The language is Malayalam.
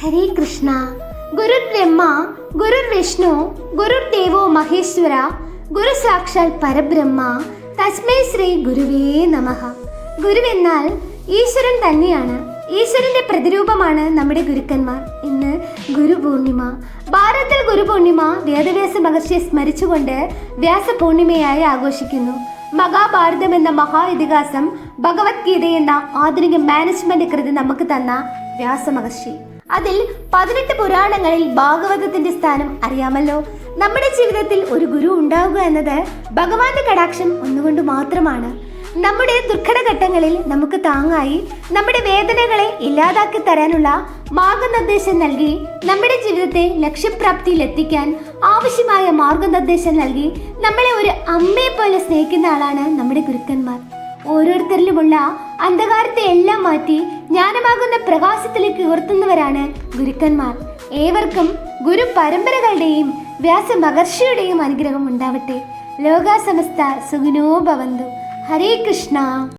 ഹരേ കൃഷ്ണ. ഗുരു ബ്രഹ്മ ഗുരു വിഷ്ണു ഗുരു ദേവോ മഹേശ്വര ഗുരു സാക്ഷാൽ പരബ്രഹ്മ തസ്മൈ ശ്രീ ഗുരുവേ നമ. ഗുരുവെന്നാൽ ഈശ്വരൻ തന്നെയാണ്. ഈശ്വരന്റെ പ്രതിരൂപമാണ് നമ്മുടെ ഗുരുക്കന്മാർ. ഇന്ന് ഗുരുപൂർണിമ. ഭാരതത്തിൽ ഗുരുപൂർണിമ വേദവ്യാസ മഹർഷിയെ സ്മരിച്ചുകൊണ്ട് വ്യാസപൂർണിമയായി ആഘോഷിക്കുന്നു. മഹാഭാരതം എന്ന മഹാ ഇതിഹാസം ഭഗവത്ഗീത എന്ന ആധുനിക മാനേജ്മെന്റ് കൃതി നമുക്ക് തന്ന വ്യാസമഹർഷി അതിൽ പതിനെട്ട് പുരാണങ്ങളിൽ ഭാഗവതത്തിന്റെ സ്ഥാനം അറിയാമല്ലോ. നമ്മുടെ ജീവിതത്തിൽ ഒരു ഗുരു ഉണ്ടാവുക എന്നത് ഭഗവാന്റെ കടാക്ഷം ഒന്നുകൊണ്ട് മാത്രമാണ്. നമ്മുടെ ദുർഘടഘട്ടങ്ങളിൽ നമുക്ക് താങ്ങായി നമ്മുടെ വേദനകളെ ഇല്ലാതാക്കി തരാനുള്ള മാർഗനിർദ്ദേശം നൽകി നമ്മുടെ ജീവിതത്തെ ലക്ഷ്യപ്രാപ്തിയിൽ എത്തിക്കാൻ ആവശ്യമായ മാർഗനിർദ്ദേശം നൽകി നമ്മളെ ഒരു അമ്മയെ പോലെ സ്നേഹിക്കുന്ന ആളാണ് നമ്മുടെ ഗുരുക്കന്മാർ. ഓരോരുത്തരിലുമുള്ള അന്ധകാരത്തെ എല്ലാം മാറ്റി ജ്ഞാനമാകുന്ന പ്രകാശത്തിലേക്ക് ഉയർത്തുന്നവരാണ് ഗുരുക്കന്മാർ. ഏവർക്കും ഗുരു പരമ്പരകളുടെയും വ്യാസ മഹർഷിയുടെയും അനുഗ്രഹം ഉണ്ടാവട്ടെ. ലോകാസമസ്ത സുഖിനോ ഭവന്തു. ഹരേ കൃഷ്ണ.